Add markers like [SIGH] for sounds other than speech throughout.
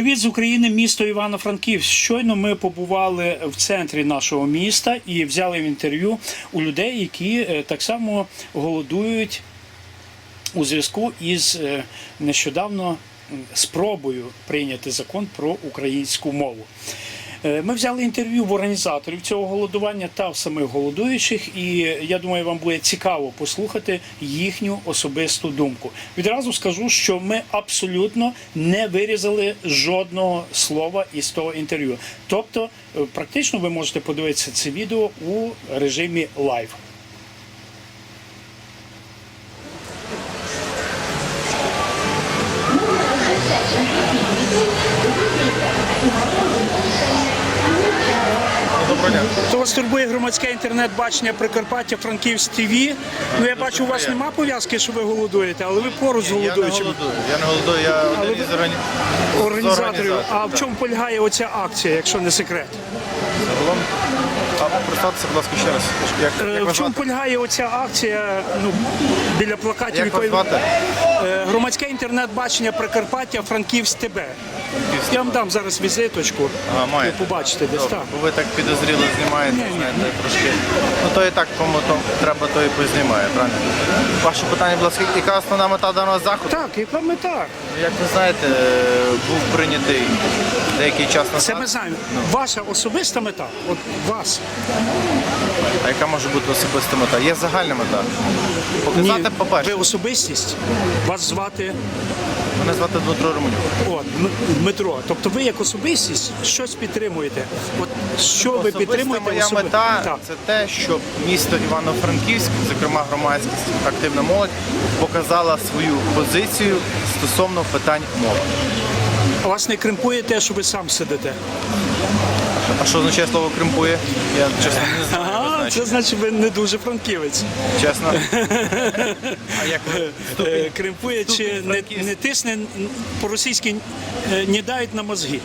Привіт з України, місто Івано-Франківськ. Щойно ми побували в центрі нашого міста і взяли інтерв'ю у людей, які е, так само голодують у зв'язку із е, нещодавно спробою прийняти закон про українську мову. Е, Ми взяли інтерв'ю в організаторів цього голодування та в самих голодуючих, і я думаю, вам буде цікаво послухати їхню особисту думку. Відразу скажу, що ми абсолютно не вирізали жодного слова із того інтерв'ю. Тобто, е, практично ви можете подивитися це відео у режимі лайв. Дня. Вас турбує громадське інтернет-бачення Прикарпаття Франківськ ТВ. Ну я бачу, у вас нема пов'язки, що ви голодуєте, але ви поруч з Я не голодуючими. голодую. Я не голодую, я один із органі... з Організаторів. А в так. чому полягає оця акція, якщо не секрет? А представтеся, будь ласка, ще раз. Як, Е, як В чому звати? полягає оця акція? Ну біля плакатів Як вас якої звати? Е, громадське інтернет-бачення Прикарпаття Франківськ ТБ. Я вам дам зараз візиточку. Ага, Ви побачите десь Добре, так. Бо ви так підозріло знімаєте, Ні, ні. знаєте, трошки. Ну то і так, кому то треба, то і познімає, правильно? Ваше питання, будь ласка, яка основна мета даного заходу? Так, яка мета? Як ви знаєте, е, був прийнятий деякий час назад. Це ми знаємо. Ваша особиста мета. От вас. А яка може бути особиста мета? Є загальна мета. Показати, ви по-перше, особистість. Вас звати мене звати Дмитро Романюк. О, Дм- Дмитро, тобто ви як особистість щось підтримуєте. От що ви Особиста підтримуєте моя особи- мета Так. це те, щоб місто Івано-Франківськ, зокрема громадськість, активна молодь, показала свою позицію стосовно питань мови. Вас не кримпує те, що ви сам сидите. А що означає слово кримпує? Я чесно не знаю. Ага, це значить ви не дуже франківець. Чесно. А як ви? Е, Кримпує чи не, не тисне по-російськи е, не дають на мозги.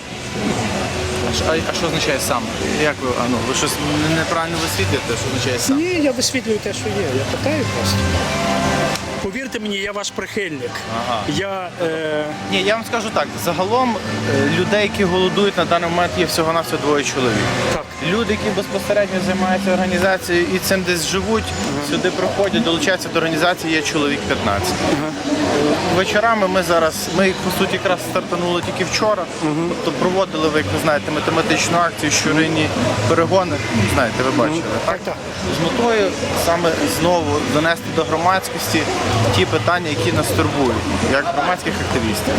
А, а що означає сам? Як ви? А ну, ви щось неправильно висвітлюєте, що означає сам? Ні, я висвітлюю те, що є. Я питаю просто. Повірте мені, я ваш прихильник. Ага. Я е, Ні, я вам скажу так. Загалом е, людей, які голодують на даний момент, є всього навсього двоє чоловік. так. Люди, які безпосередньо займаються організацією і цим десь живуть, сюди приходять, долучаються до організації, є чоловік 15. Вечорами ми зараз, ми по суті якраз стартанули тільки вчора. Тобто проводили, ви як ви знаєте, математичну акцію, щоринні перегони. Знаєте, ви бачили, так? Так, так. З метою саме знову донести до громадськості ті питання, які нас турбують, як громадських активістів.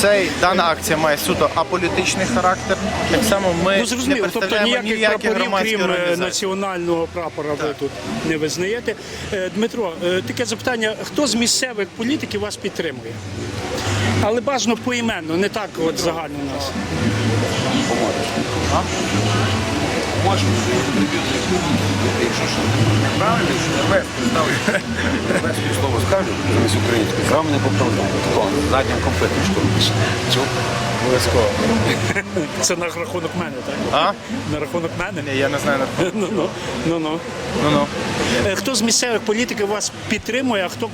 Цей дана акція має суто аполітичний характер. Так само ми Ну зрозуміло, не тобто представляємо ніяких ніякі прапорів, громадські крім е, організації. національного прапора, ви тут не визнаєте. Е, Дмитро, е, таке запитання: хто з місцевих політиків вас підтримує? Але бажано поіменно, не так от загально у нас. Якщо що вести, вести слово скажу, замість українською, з вами не поправляю. Тако, заднім комплектом що обов'язково. [LAUGHS] Це на рахунок мене, так? А? На рахунок мене? Ні, я не знаю. на- [LAUGHS] Ну, ну, ну, ну. Ну ну. Е, Хто з місцевих політиків вас підтримує, а хто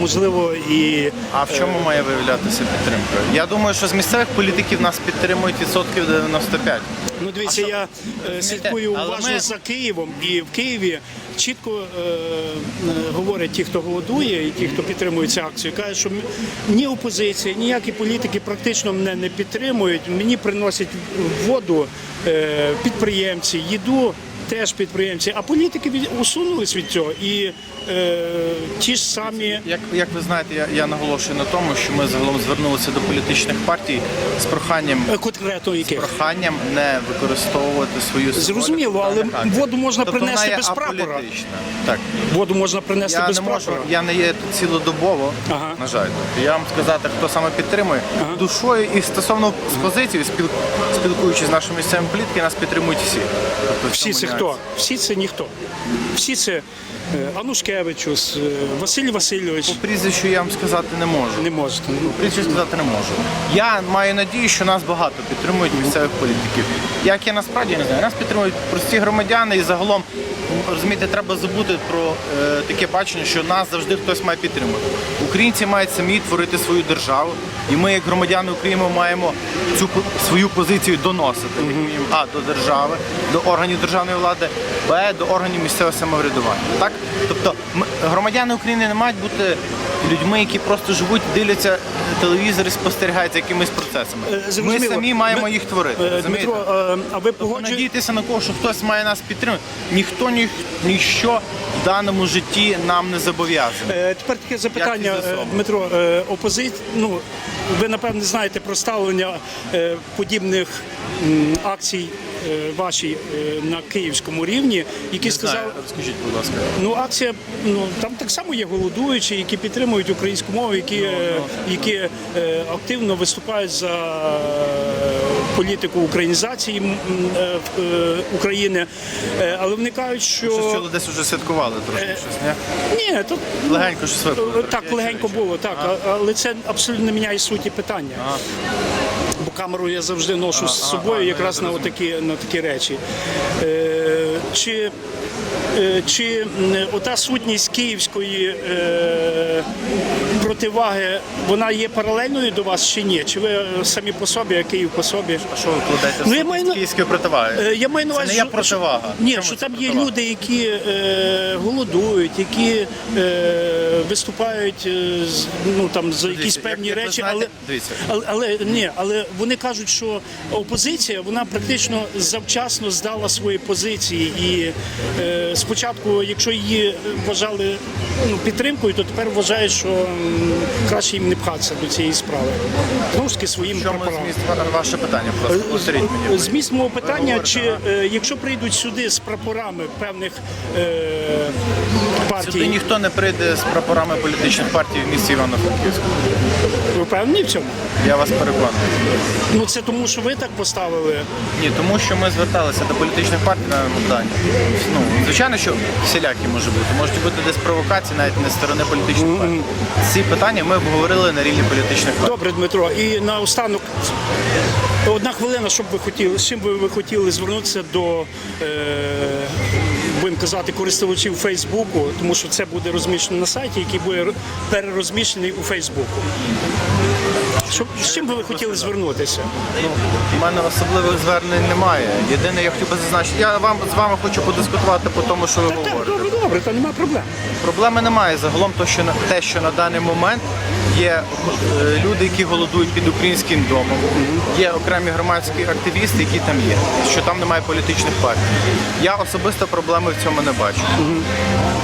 можливо і А в чому має виявлятися підтримка? Я думаю, що з місцевих політиків нас підтримують відсотків 95. Ну, дивіться, я е, слідкую уважно ми- за Києвом, і в Києві чітко е, е, говорять ті, хто голодує, і ті, хто підтримує цю акцію, кажуть, що ні опозиція, ніякі політики практично мене не підтримують. Мені приносять воду е, підприємці, їду. Теж підприємці, а політики від, усунулись від цього. І е, ті ж самі Як, як ви знаєте, я, я наголошую на тому, що ми загалом звернулися до політичних партій з проханням е, конкретно яких. проханням не використовувати свою Зрозуміло, але воду можна тобто принести вона є без прапора. Так. Воду можна принести Я без не можу, прапора. я не є тут цілодобово, Ага. на жаль. Тобто Я вам сказати, хто саме підтримує душою і стосовно з позиції, спіл, спілкуючись з нашими місцевими політиками, нас підтримують всі. Тобто Всі це хто? Всі це ніхто. Всі це Е, Анушкевичус, е, Василь Васильович. По прізвищу я вам сказати не можу. Не можете. Прізвище сказати не можу. Я маю надію, що нас багато підтримують місцевих політиків. Як я насправді я не знаю, нас підтримують прості громадяни і загалом розумієте, треба забути про е, таке бачення, що нас завжди хтось має підтримувати. Українці мають самі творити свою державу, і ми, як громадяни України, маємо цю свою позицію доносити а до держави, до органів державної влади, б до органів місцевого самоврядування. Так, тобто громадяни України не мають бути людьми, які просто живуть, дивляться телевізор і спостерігають за якимись процесами. Е, Ми зрозуміло. самі маємо Ми- їх творити. Е, розумієте? Дмитро, е, а ви Тобто погоджуєте? надіятися на кого, що хтось має нас підтримати. Ніхто ні, ніщо в даному житті нам не зобов'язаний. Е, Тепер таке запитання, Як е? Дмитро. е, Опозит... ну, ви напевне знаєте про ставлення е, подібних м, акцій е, вашій е, на київському рівні, які Не сказали. знаю, розкажіть, будь ласка. Ну, акція, ну там так само є голодуючі, які підтримують українську мову, які, е, які е, активно виступають за е, політику українізації е, е, України. Е, але вони кажуть, що Щось чули, десь вже святкували трошки щось, ні? ні, тут Легенько щось випало. Е, Так, легенько було, так, а- але це абсолютно не міняє суті питання. Бо камеру я завжди ношу з собою якраз на такі, на такі речі. Е, чи, чи ота сутність київської е, противаги, вона є паралельною до вас чи ні? Чи ви самі по собі, а Київ по собі? А що ви кладете Ну, я маю київської противаги? Е, Я маю на Це не є що- Ні, Чому що там є люди, які е, голодують, які е, виступають е, ну, там, за якісь Дивіться, певні як- речі, знаєте- але, але, але, ні, але вони кажуть, що опозиція вона практично завчасно здала свої позиції. І е, спочатку, якщо її вважали ну, підтримкою, то тепер вважають, що краще їм не пхатися до цієї справи. Ж таки своїм прапорам. зміст ваше питання? Просто повторіть мені. Зміст мого питання, чи е, якщо прийдуть сюди з прапорами певних е, партій, Сюди ніхто не прийде з прапорами політичних партій в місті Івано-Франківську. ви впевнені в цьому? Я вас переконую. Ну це тому, що ви так поставили. Ні, тому що ми зверталися до політичних партій на дані. Ну, звичайно, що всілякі може бути. Можуть бути десь провокації, навіть не з сторони політичних партій. Ці питання ми обговорили на рівні політичних партій. Добре, Дмитро. І наостанок одна хвилина, щоб ви хотіли, з чим би ви хотіли звернутися до е, будемо казати, користувачів Фейсбуку, тому що це буде розміщено на сайті, який буде перерозміщений у Фейсбуку. Щоб, з чим би ви хотіли звернутися? Ну, у мене особливих звернень немає. Єдине, я хотів би зазначити, я вам з вами хочу подискутувати по тому, що ви говорите. добре, добре, то немає проблем. Проблеми немає. Загалом то, що те, що на даний момент є е, люди, які голодують під українським домом, є окремі громадські активісти, які там є, що там немає політичних партій. Я особисто проблеми в цьому не бачу.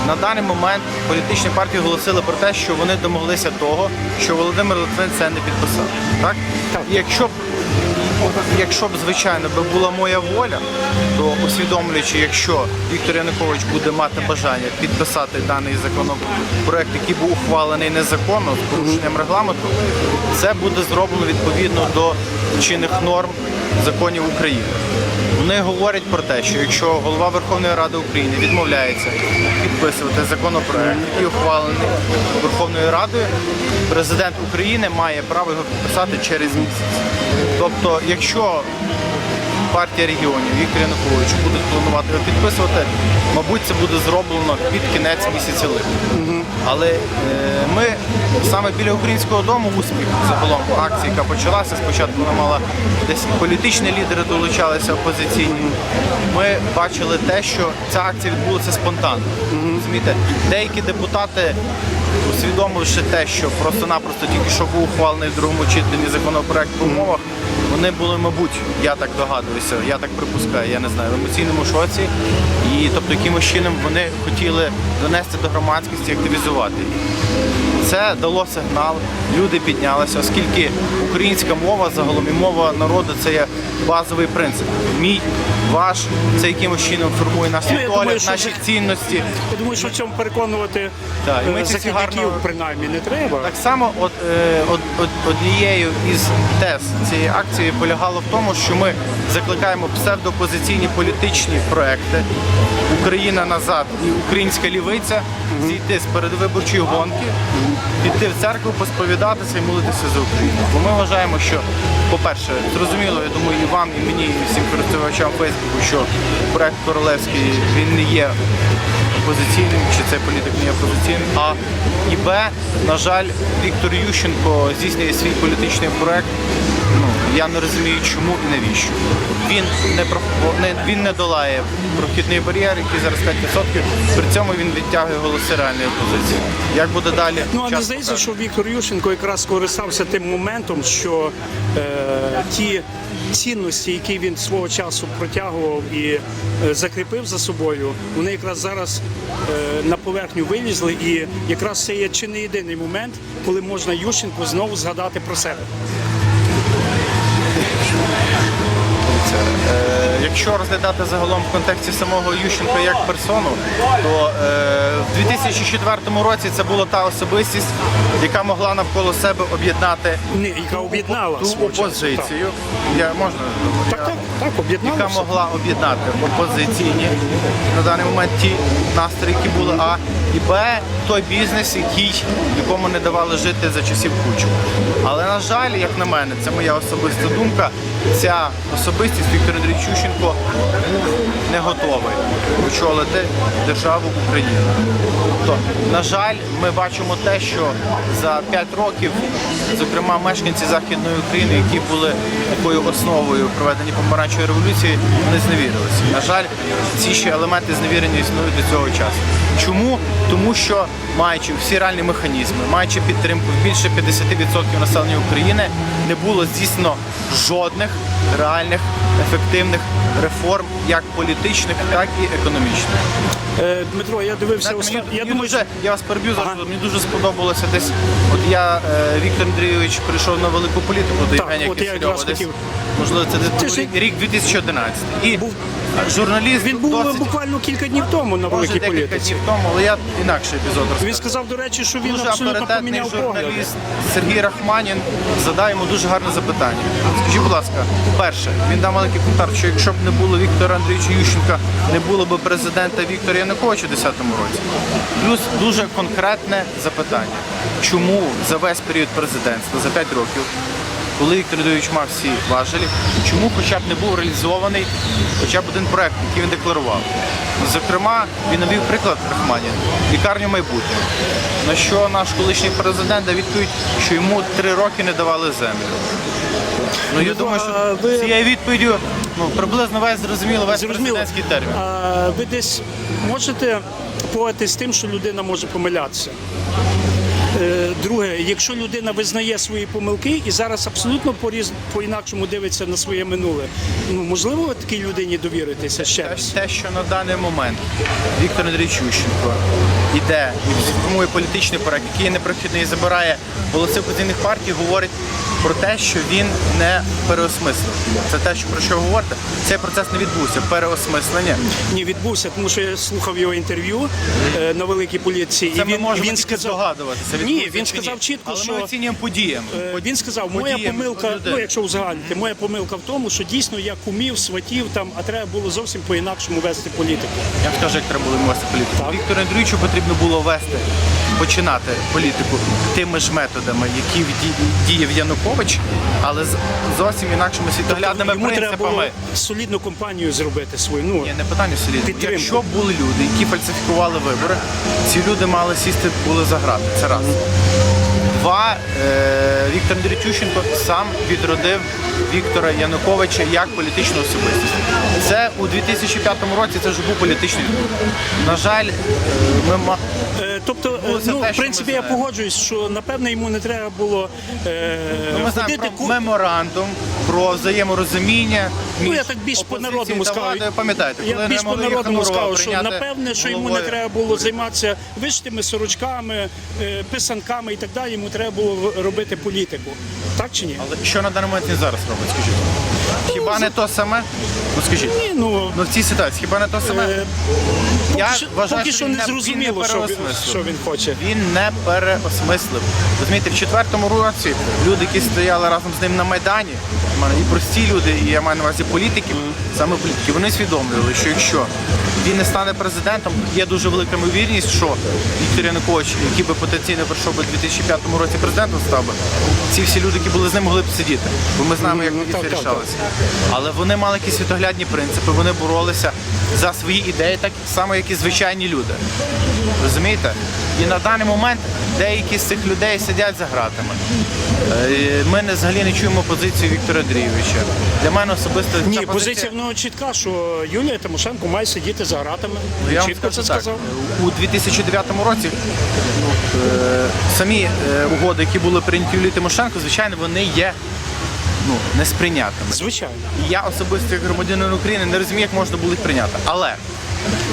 На даний момент політичні партії оголосили про те, що вони домоглися того, що Володимир Литвин це не підписав. Так? Якщо Якщо б, звичайно, була моя воля, то усвідомлюючи, якщо Віктор Янукович буде мати бажання підписати даний законопроект, який був ухвалений незаконно з порушенням регламенту, це буде зроблено відповідно до чинних норм законів України. Вони говорять про те, що якщо голова Верховної Ради України відмовляється підписувати законопроект, який ухвалений Верховною Радою, президент України має право його підписати через місяць. Тобто, якщо партія регіонів Віктор Янукович будуть планувати його підписувати, мабуть, це буде зроблено під кінець місяця липня. Але е, ми саме біля українського дому успіх загалом акції, яка почалася. Спочатку вона мала десь політичні лідери долучалися опозиційні. Ми бачили те, що ця акція відбулася спонтанно. Розумієте, деякі депутати. Усвідомивши те, що просто-напросто тільки що був ухвалений в другому читанні законопроект по мовах, вони були, мабуть, я так догадуюся, я так припускаю, я не знаю, в емоційному шоці. І тобто якимось чином вони хотіли донести до громадськості, активізувати її. Це дало сигнал, люди піднялися, оскільки українська мова загалом і мова народу це є базовий принцип. Мій, ваш, це якимось чином формує наш Ну, наші це- цінності. Я думаю, що в цьому переконувати Так, і ми е, ці всі гарно- принаймні не треба. Так само, от, е, од, од, однією із тез цієї акції полягало в тому, що ми закликаємо псевдоопозиційні політичні проекти Україна назад і Українська лівиця зійти з передвиборчої гонки, піти в церкву, посповідатися і молитися за Україну. Бо ми вважаємо, що, по-перше, зрозуміло, я думаю, і вам, і мені, і всім користувачам Фейсбуку, що проект Королевський він не є опозиційним, чи цей політик не є опозиційним. А і Б, на жаль, Віктор Ющенко здійснює свій політичний проект. Ну я не розумію, чому і навіщо. Він не про не він не долає прохідний бар'єр, який зараз 5%. При цьому він відтягує голоси реальної опозиції. Як буде далі? Ну а не здається, що Віктор Ющенко якраз скористався тим моментом, що е, ті цінності, які він свого часу протягував і е, закріпив за собою, вони якраз зараз е, на поверхню вилізли, і якраз це є чи не єдиний момент, коли можна Ющенку знову згадати про себе. Е, Якщо розглядати загалом в контексті самого Ющенка як персону, то е, в 2004 році це була та особистість, яка могла навколо себе об'єднати яка об'єднала ту опозицію. Я можна Так, так, так, об'єднала. яка могла об'єднати опозиційні на даний момент ті настрої, які були, а і Б той бізнес, який якому не давали жити за часів Кучу. Але на жаль, як на мене, це моя особиста думка. Ця особистість Віктор Андрійович Ющенко був не готовий очолити державу Україну. Тобто, на жаль, ми бачимо те, що за 5 років, зокрема, мешканці Західної України, які були такою основою проведення помаранчевої революції, вони зневірилися. На жаль, ці ще елементи зневірення існують до цього часу. Чому? Тому що маючи всі реальні механізми, маючи підтримку більше 50% населення України, не було здійснено жодних реальних ефективних реформ, як політичних, так і економічних. Е, Дмитро, я дивився Так, мені, Я мені думаю, дуже, я вас переб'ю зараз, мені дуже сподобалося десь. От я, е, Віктор Андрійович, прийшов на велику політику до Так, Євгенія от я Кисельова. Десь, хотів. можливо, це десь Це був ж- рік, рік 2011. І Був- журналіст він був досить, буквально кілька днів тому на може, великій декілька політиці. днів тому, але я інакший епізод розкажу. Він сказав, до речі, що він Дуже абсолютно авторитетний поміняв погляди. журналіст Сергій Рахманін задає йому дуже гарне запитання. Скажіть, будь ласка, перше, він дав маленький коментар, що якщо б не було Віктора Андрійовича Ющенка, не було б президента Віктора Януковича у 2010 році. Плюс дуже конкретне запитання. Чому за весь період президентства, за 5 років, коли Віктор Андрійович мав всі важелі, чому хоча б не був реалізований хоча б один проект, який він декларував? Зокрема, він навів приклад Рахманін лікарню майбутнього. На що наш колишній президент дав відповідь, що йому три роки не давали землю. Ну я Ну, думаю, що ви- цією відповіддю ну, приблизно весь зрозуміло весь Зрозуміло. президентський термін. А ви десь можете погодитись з тим, що людина може помилятися? Е, Друге, якщо людина визнає свої помилки і зараз абсолютно поріз- по-інакшому дивиться на своє минуле, ну можливо такій людині довіритися ще раз? Те, що на даний момент Віктор Андрій Ющенко йде і формує політичний проект, який є непрохідний і забирає голоси опозиційних партій, говорить про те, що він не переосмислив. Це те, що про що ви говорите. Цей процес не відбувся. Переосмислення. Ні, відбувся, тому що я слухав його інтерв'ю е, на великій поліції, Це і ми він, можемо він тільки сказав, здогадуватися. Ні, він сказав чітко, Але що- ми оцінюємо подіям. Е, Він сказав, моя помилка, людей. ну якщо узагальнити, моя помилка в тому, що дійсно я кумів, сватів там, а треба було зовсім по-інакшому вести політику. Я вам скажу, як треба було вести політику. Так. Віктору Андрійовичу потрібно було вести, починати політику тими ж методами, які діяв Янукович, але з зовсім інакшими світоглядними Йому треба було принципами. солідну компанію зробити свою. Ну, Ні, не питання. Підтримку. Якщо були люди, які фальсифікували вибори, ці люди мали сісти були за грати. Це раз. Два, е, Віктор Андрійович сам відродив Віктора Януковича як політичну особистість. Це у 2005 році це вже був політичний. На жаль, е, ми е, тобто, Ну, те, в принципі, я погоджуюсь, що напевне йому не треба було е, Ну, ми знаємо про меморандум, про взаєморозуміння. Ну, я так більш по-народному та Пам'ятаєте, Я більш по-народному Єханурова скажу, що напевне, що йому не треба було займатися вишитими сорочками, писанками і так далі. Йому треба було робити політику. Так чи ні? Але що на даний момент він зараз робить, скажіть? Хіба не то саме? Ну скажіть. Ні, ну Ну в цій ситуації хіба не то саме? е, Я що, вважаю, поки що що він не не- він зрозуміло, що він, переосмислив. що він хоче. Він не переосмислив. Розумієте, в четвертому році люди, які стояли разом з ним на Майдані, в мене і прості люди, і я маю на увазі політики, саме політики, вони усвідомлювали, що якщо він не стане президентом, є дуже велика ймовірність, що Віктор Янукович, який би потенційно прийшов би у 2005 році президентом став би, ці всі люди, які були з ним, могли б сидіти. Бо ми знаємо, як Ну, тоді так, це так, рішалося. Але вони мали якісь світоглядні принципи, вони боролися за свої ідеї, так само, як і звичайні люди. Розумієте? І на даний момент деякі з цих людей сидять за ґратами. Е, Ми не взагалі не чуємо позицію Віктора Андрійовича. Для мене особисто Ні, ця позиція в нього чітка, що Юлія Тимошенко має сидіти за гратами. Ну, я вам Чітко це скажу так. сказав. У 2009 році ну, е, самі е, угоди, які були прийняті Юлії Тимошенко, звичайно, вони є ну, несприйнятними. Звичайно. Я особисто як громадянин України не розумію, як можна було їх прийняти. Але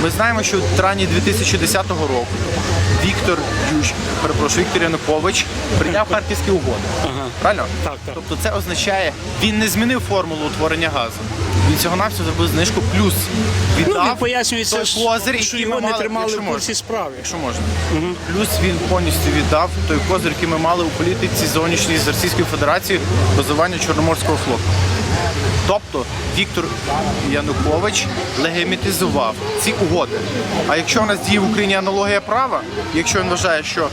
ми знаємо, що в травні 2010 року Віктор Ющ, перепрошую, Віктор Янукович прийняв харківські угоди. Правильно? Так, так. Тобто це означає, він не змінив формулу утворення газу. Він цього навсього зробив знижку плюс Ну, віддав він пояснюється, той козир, що його ми не тримали в курсі справи. Якщо можна. Плюс він повністю віддав той козир, який ми мали у політиці зовнішній з Російської Федерації базування Чорноморського флоту. Тобто Віктор Янукович легімітизував ці угоди. А якщо у нас діє в Україні аналогія права, якщо він вважає, що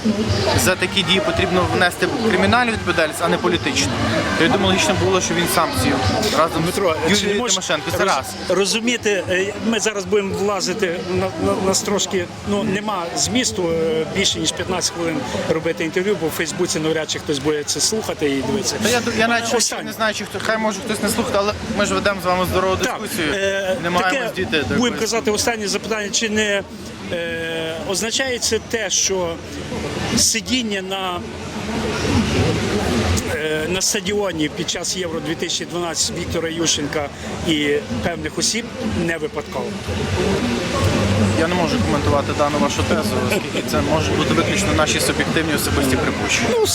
за такі дії потрібно внести кримінальну відповідальність, а не політичну, то я думаю, логічно було, що він сам сів разом Дмитро, з не Тимошенко. Це роз- раз. розуміти, е, ми зараз будемо влазити на, на, нас трошки. Ну нема змісту е, більше ніж 15 хвилин робити інтерв'ю, бо в Фейсбуці навряд чи хтось буде це слухати і дивитися. Та я, я навіть не знаю, чи хто хай може хтось не слухати, але ми ж ведемо з вами здорову Так, дискусію. е, не маємо таке, дійти будемо казати останнє запитання, чи не е, означає це те, що сидіння на, е, на стадіоні під час Євро 2012 Віктора Ющенка і певних осіб не випадково? Я не можу коментувати дану вашу тезу, оскільки це можуть бути виключно наші суб'єктивні особисті припущення. Ну,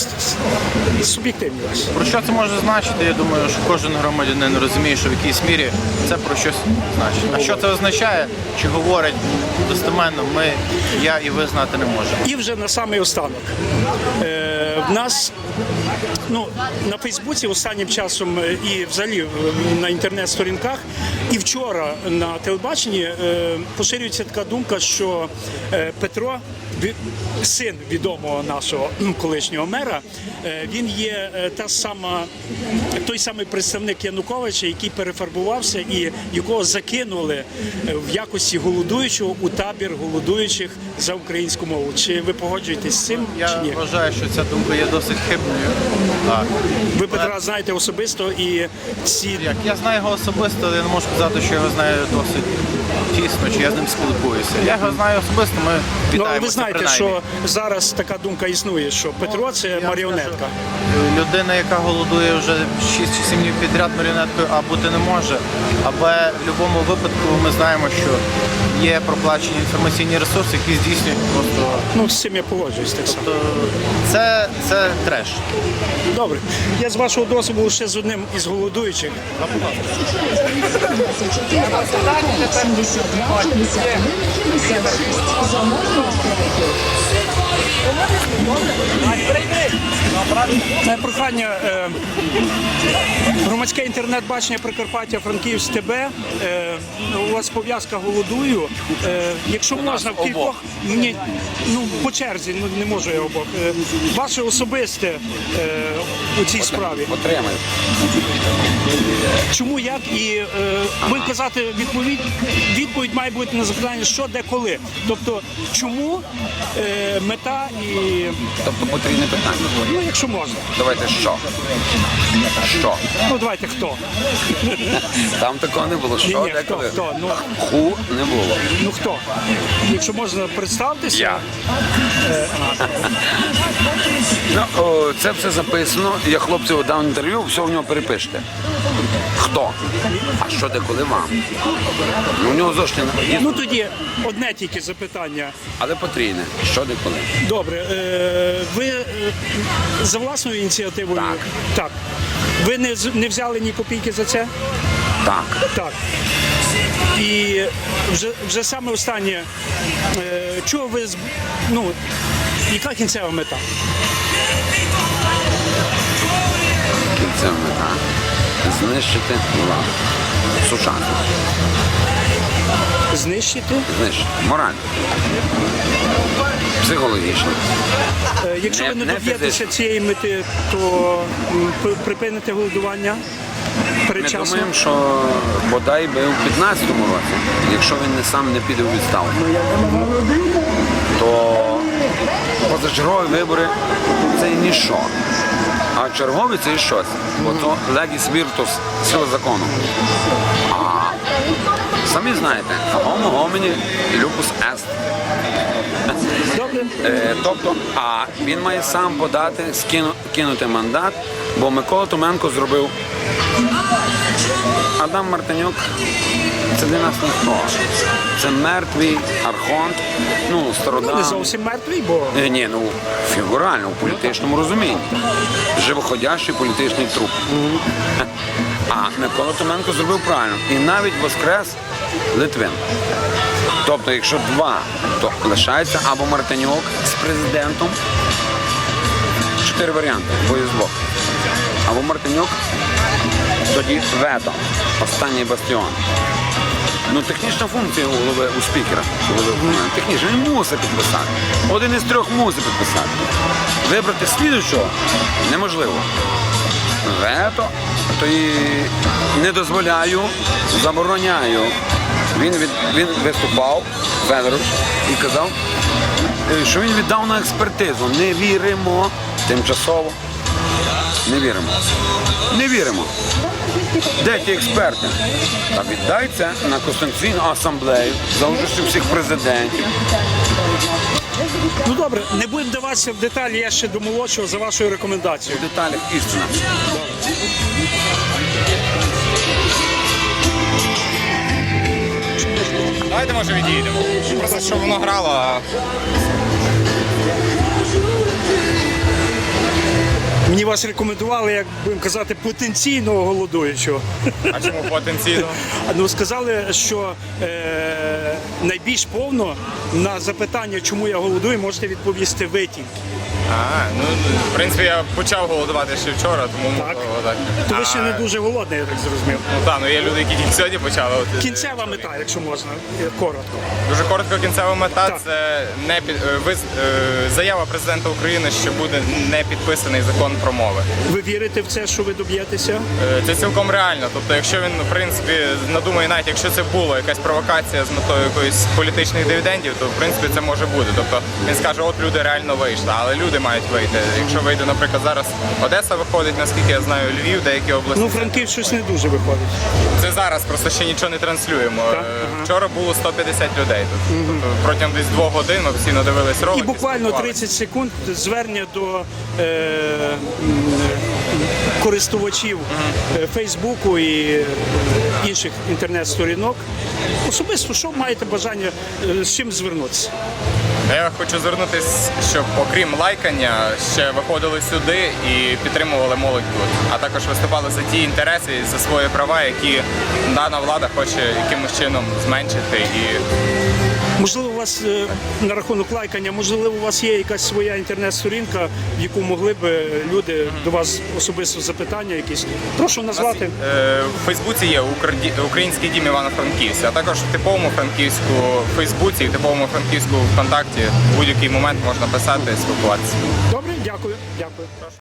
суб'єктивні ваші. Про що це може значити? Я думаю, що кожен громадянин розуміє, що в якійсь мірі це про щось значить. А що це означає? Чи говорить достеменно, ми, я і ви знати не можемо. І вже на самий останок. Е, в нас ну, на Фейсбуці останнім часом е, і взагалі е, на інтернет-сторінках, і вчора на телебаченні е, поширюється така думка, що е, Петро, син відомого нашого колишнього мера, е, він є е, та сама, той самий представник Януковича, який перефарбувався і якого закинули е, в якості голодуючого у табір голодуючих за українську мову. Чи ви погоджуєтесь з цим? чи Я ні? вважаю, що ця думка є досить хибною. Так. Ви Петра знаєте особисто і ці Як я знаю його особисто, але я не можу сказати, що я його знаю досить тісно, чи я з ним спілкуюся. Я його знаю особисто, ми ну, вітаємося ви знаєте, що зараз така думка існує, що Петро це маріонетка. Людина, яка голодує вже 6 чи 7 днів підряд маріонеткою, а бути не може. Але в будь-якому випадку ми знаємо, що є проплачені інформаційні ресурси, які здійснюють просто. Ну з цим я погоджуюсь так само. То це, це треш. Добре, я з вашого дозволу ще з одним із голодуючих. 72, 51, 56. Замовлення Це прохання е, громадське інтернет-бачення Прикарпаття Франківськ ТБ. Е, у вас пов'язка голодую. Е, якщо можна в кількох мені ну по черзі, ну не можу я обох. Ваше особисте у цій справі. Отримай. Чому як і будемо казати відповідь. Відповідь має бути на запитання, що де коли. Тобто, чому мета і Тобто потрібне питання. ну, якщо можна. Давайте що? Що? Ну давайте хто. Там такого не було. Що? ні, хто, коли? хто, ну. Ху не було. Ну хто? Якщо можна представитися, Я. Ну, о, це все записано. Я хлопцю дав інтерв'ю, все в нього перепишете. Хто? А що де коли вам? Ну, у нього зошти є, Ну тоді одне тільки запитання. але потрійне. Що де коли? Добре, е, ви е, за власною ініціативою? Так. Так. Ви не, не взяли ні копійки за це? Так. Так. І вже, вже саме останнє, е, чого ви з- ну, яка кінцева мета? Кінцева мета. Знищити владу. Сучасну. Знищити? Знищити. Морально. Психологічно. Е, Якщо ви не не доб'єтеся цієї мети, то припините голодування Ми передчасно? думаємо, що бодай би у 15-му році, якщо він не сам не піде у відставку, то позачергові вибори це ніщо. А чергові це і щось. Бо то легіс віртус, сила закону. А самі знаєте, homo homini lupus est. Е, тобто, а він має сам подати, скину, кинути мандат, бо Микола Томенко зробив. Адам Мартинюк це для нас ніхто. Це мертвий архонт, ну, Не зовсім мертвий, бо Е, Ні, ну фігурально, у політичному розумінні. Живоходящий політичний труп. А Микола Томенко зробив правильно. І навіть воскрес Литвин. Тобто, якщо два, то лишається або Мартинюк з президентом. Чотири варіанти, бо з двох. Або Мартинюк, тоді вето. Останній бастіон. Ну, технічна функція у голови у спікера. Технічна, він мусить підписати. Один із трьох мусить підписати. Вибрати слідчого неможливо. Вето, то і не дозволяю, забороняю. Він, від, він виступав, Федорович, і казав, е, що він віддав на експертизу. Не віримо тимчасово. Не віримо. Не віримо. Де ті експерти? Та віддай це на Конституційну асамблею за участю всіх президентів. ну добре, не будемо вдаватися в деталі, я ще до молодшого за вашою рекомендацією. В деталях істина. Давайте може відійдемо. Просто щоб воно грало. Мені вас рекомендували, як будемо казати, потенційного голодуючого. А чому потенційно? [LAUGHS] Ну сказали, що е, найбільш повно на запитання, чому я голодую, можете відповісти ви тільки. А, ну в принципі я почав голодувати ще вчора, тому Так. можливо, так. То ви ще не дуже голодний, я так зрозумів. Ну так, ну є люди, які тільки сьогодні почали. От, Кінцева мета, якщо можна, е, коротко. Дуже коротко кінцева мета Так. це не під е, виз- е, заява президента України, що буде не підписаний закон про мови. Ви вірите в це, що ви доб'єтеся? Е, Це цілком реально. Тобто, якщо він в принципі надумає, навіть якщо це було якась провокація з метою якоїсь політичних дивідендів, то в принципі це може бути. Тобто він скаже, от люди реально вийшли, але люди мають вийти. Якщо вийде, наприклад, зараз Одеса виходить, наскільки я знаю, Львів, деякі області. Ну, Франків щось не дуже виходить. Це зараз просто ще нічого не транслюємо. Так, Е, ага. Вчора було 150 людей. тут. Тобто протягом десь двох годин ми постійно дивились ролики. І буквально 30 секунд звернення до е, користувачів е, Фейсбуку і інших інтернет-сторінок. Особисто, що маєте бажання е, з чим звернутися? Я хочу звернутися, щоб окрім лайкання ще виходили сюди і підтримували молодь тут, а також виступали за ті інтереси і за свої права, які дана влада хоче якимось чином зменшити і Можливо, у вас е, на рахунок лайкання, можливо, у вас є якась своя інтернет-сторінка, в яку могли б люди до вас особисто запитання якісь. Прошу назвати. Е, В Фейсбуці є Український дім Івано-Франківськ, а також в типовому франківську Фейсбуці і типовому франківську ВКонтакті в будь-який момент можна писати, спілкуватися. Добре, дякую. Дякую.